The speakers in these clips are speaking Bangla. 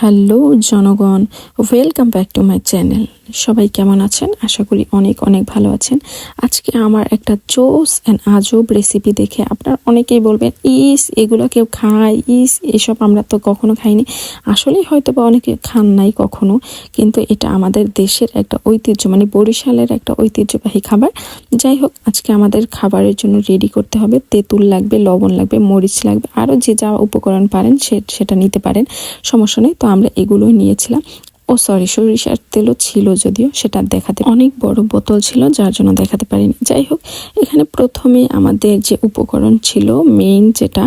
হ্যালো জনগণ welcome back to my channel সবাই কেমন আছেন? আশা করি অনেক অনেক ভালো আছেন। আজকে আমার একটা জোস অ্যান্ড আজব রেসিপি দেখে আপনার অনেকেই বলবেন, ইস, এগুলো কেউ খায়? ইস, এসব আমরা তো কখনো খাইনি। আসলেই হয়তো বা অনেকে খান নাই কখনো, কিন্তু এটা আমাদের দেশের একটা ঐতিহ্য মানে বরিশালের একটা ঐতিহ্যবাহী খাবার। যাই হোক, আজকে আমাদের খাবারের জন্য রেডি করতে হবে। তেঁতুল লাগবে, লবণ লাগবে, মরিচ লাগবে, আরও যে যা উপকরণ পারেন সে- সেটা নিতে পারেন। সমস্যা নেই, তো আমরা এগুলোই নিয়েছিলাম। ও সরি, সরিষার তেলও ছিল যদিও, সেটা দেখাতে অনেক বড় বোতল ছিল, যার জন্য দেখাতে পারিনি। যাই হোক, এখানে প্রথমে আমাদের যে উপকরণ ছিল মেইন যেটা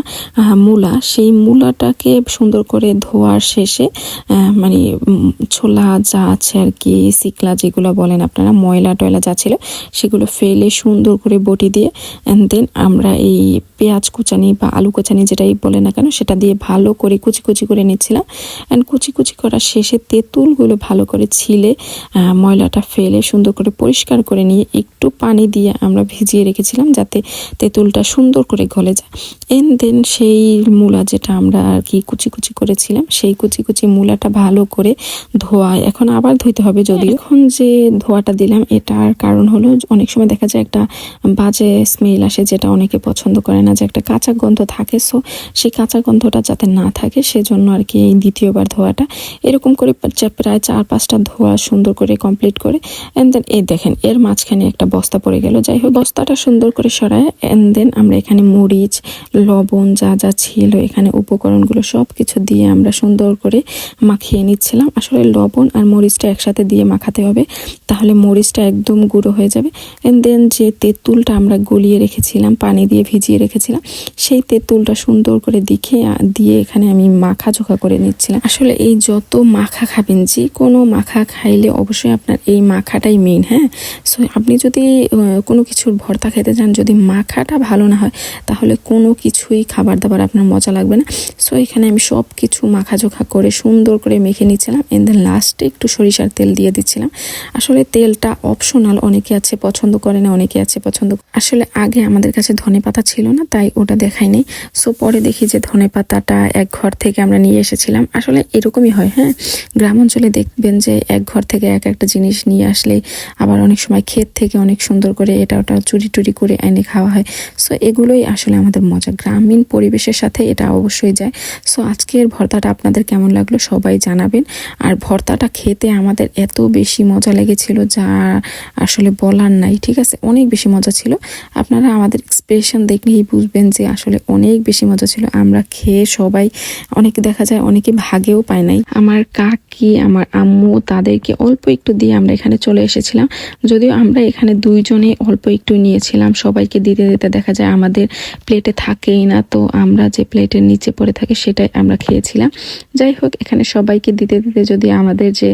মূলা, সেই মূলাটাকে সুন্দর করে ধোয়ার শেষে মানে ছোলা যা আছে আর কি, সিকলা যেগুলো বলেন আপনারা, ময়লা টয়লা যা ছিল, সেগুলো ফেলে সুন্দর করে বটি দিয়ে অ্যান্ড দেন আমরা এই পেঁয়াজ কুচানি বা আলু কুচানি যেটাই বলে না কেন, সেটা দিয়ে ভালো করে কুচি কুচি করে নিচ্ছিলাম অ্যান্ড কুচি কুচি করার শেষে তেঁতুলগুলো ভালো করে ছিলে ময়লাটা ফেলে সুন্দর করে পরিষ্কার করে নিয়ে একটু পানি দিয়ে আমরা ভিজিয়ে রেখেছিলাম যাতে তেঁতুলটা সুন্দর করে গলে যায়। এন দেন সেই মূলা যেটা আমরা আর কি কুচি কুচি করেছিলাম, সেই কুচি কুচি মূলাটা ভালো করে ধোয়া এখন আবার ধুইতে হবে যদি এখন যে ধোয়াটা দিলাম, এটার কারণ হলো অনেক সময় দেখা যায় একটা বাজে স্মেল আসে যেটা অনেকে পছন্দ করে না, যে একটা কাঁচা গন্ধ থাকে। সো সেই কাঁচা গন্ধটা যাতে না থাকে, সেজন্য আর কি এই দ্বিতীয়বার ধোয়াটা। এরকম করে প্রায় চার পাঁচটা ধোয়া সুন্দর করে কমপ্লিট করে অ্যান্ড দেন এই দেখেন এর মাঝখানে একটা বস্তা পড়ে গেল। যাই হোক বস্তাটা সুন্দর করে সরায় অ্যান্ড দেন আমরা এখানে মরিচ লবণ যা যা ছিল এখানে উপকরণগুলো সব কিছু দিয়ে আমরা সুন্দর করে মাখিয়ে নিচ্ছিলাম। আসলে লবণ আর মরিচটা একসাথে দিয়ে মাখাতে হবে তাহলে মরিচটা একদম গুঁড়ো হয়ে যাবে। অ্যান্ড দেন যে তেঁতুলটা আমরা গলিয়ে রেখেছিলাম পানি দিয়ে ভিজিয়ে রেখেছিলাম সেই তেঁতুলটা সুন্দর করে আ, দিয়ে এখানে আমি মাখা চোখা করে নিচ্ছিলাম। আসলে এই যত মাখা খাবেন যে কোনো মাখা খাইলে অবশ্যই আপনার এই মাখাটাই মেইন হ্যাঁ? সো আপনি যদি কোনো কিছুর ভর্তা খেতে চান, যদি মাখাটা ভালো না হয়, তাহলে কোনো কিছুই খাবার দাবার আপনার মজা লাগবে না। সো এখানে আমি সব কিছু মাখা চোখা করে সুন্দর করে মেখে নিচ্ছিলাম এন্ড দেন লাস্টে একটু সরিষার তেল দিয়ে দিচ্ছিলাম। আসলে তেলটা অপশনাল অনেকে আছে পছন্দ করে না, অনেকে আছে পছন্দ আসলে আগে আমাদের কাছে ধনে পাতা ছিল না, তাই ওটা দেখাইনি সো পরে দেখি যে ধনে পাতাটা এক ঘর থেকে আমরা নিয়ে এসেছিলাম। আসলে এরকমই হয় হ্যাঁ? গ্রাম অঞ্চলে দেখবেন যে এক ঘর থেকে এক একটা জিনিস নিয়ে আসলে আবার অনেক সময় ক্ষেত থেকে অনেক সুন্দর করে এটা ওটা চুরি টুরি করে এনে খাওয়া হয়। সো এগুলোই আসলে আমাদের মজা। গ্রামীণ পরিবেশের সাথে এটা অবশ্যই যায়। সো আজকের ভর্তাটা আপনাদের কেমন লাগল সবাই জানাবেন। আর ভর্তাটা খেতে আমাদের এত বেশি মজা লেগেছিল যা আসলে বলার নাই, ঠিক আছে? অনেক বেশি মজা ছিল। আপনারা আমাদের এক্সপ্রেশন দেখলেই বুঝবেন যে আসলে অনেক বেশি মজা ছিল। আমরা খেয়ে সবাই, অনেকে দেখা যায় অনেকে ভাগেও পায় নাই। আমার কাকি আমার আম্মু তাদেরকে অল্প একটু দিয়ে আমরা এখানে চলে এসেছিলাম। যদিও আমরা এখানে দুইজনে অল্প একটু নিয়েছিলাম। সবাইকে দিতে দিতে দেখা যায় আমাদের প্লেটে থাকেই না। তো আমরা যে প্লেটের নিচে পড়ে থাকে সেটাই আমরা খেয়েছিলাম। যাই হোক, এখানে সবাইকে দিতে দিতে যদি আমাদের যে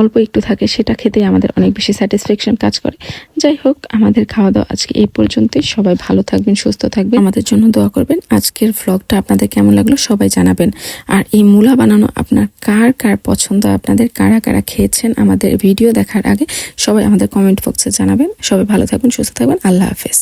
অল্প একটু থাকে সেটা খেতেই আমাদের অনেক বেশি স্যাটিসফ্যাকশন কাজ করে। যাই হোক, আমাদের খাওয়া দাওয়া আজকে এই পর্যন্তই। সবাই ভালো থাকবেন, সুস্থ থাকবেন। আমাদের জন্য দোয়া করবেন। আজকের ভ্লগটা আপনাদের কেমন লাগল সবাই জানাবেন। আর এই মূলা বানানো আপনার কার কার পছন্দ, আপনাদের কারা কারা খেয়েছেন আমাদের ভিডিও দেখার আগে সবাই আমাদের কমেন্ট বক্সে জানাবেন। সবাই ভালো থাকবেন, সুস্থ থাকবেন। আল্লাহ হাফেজ।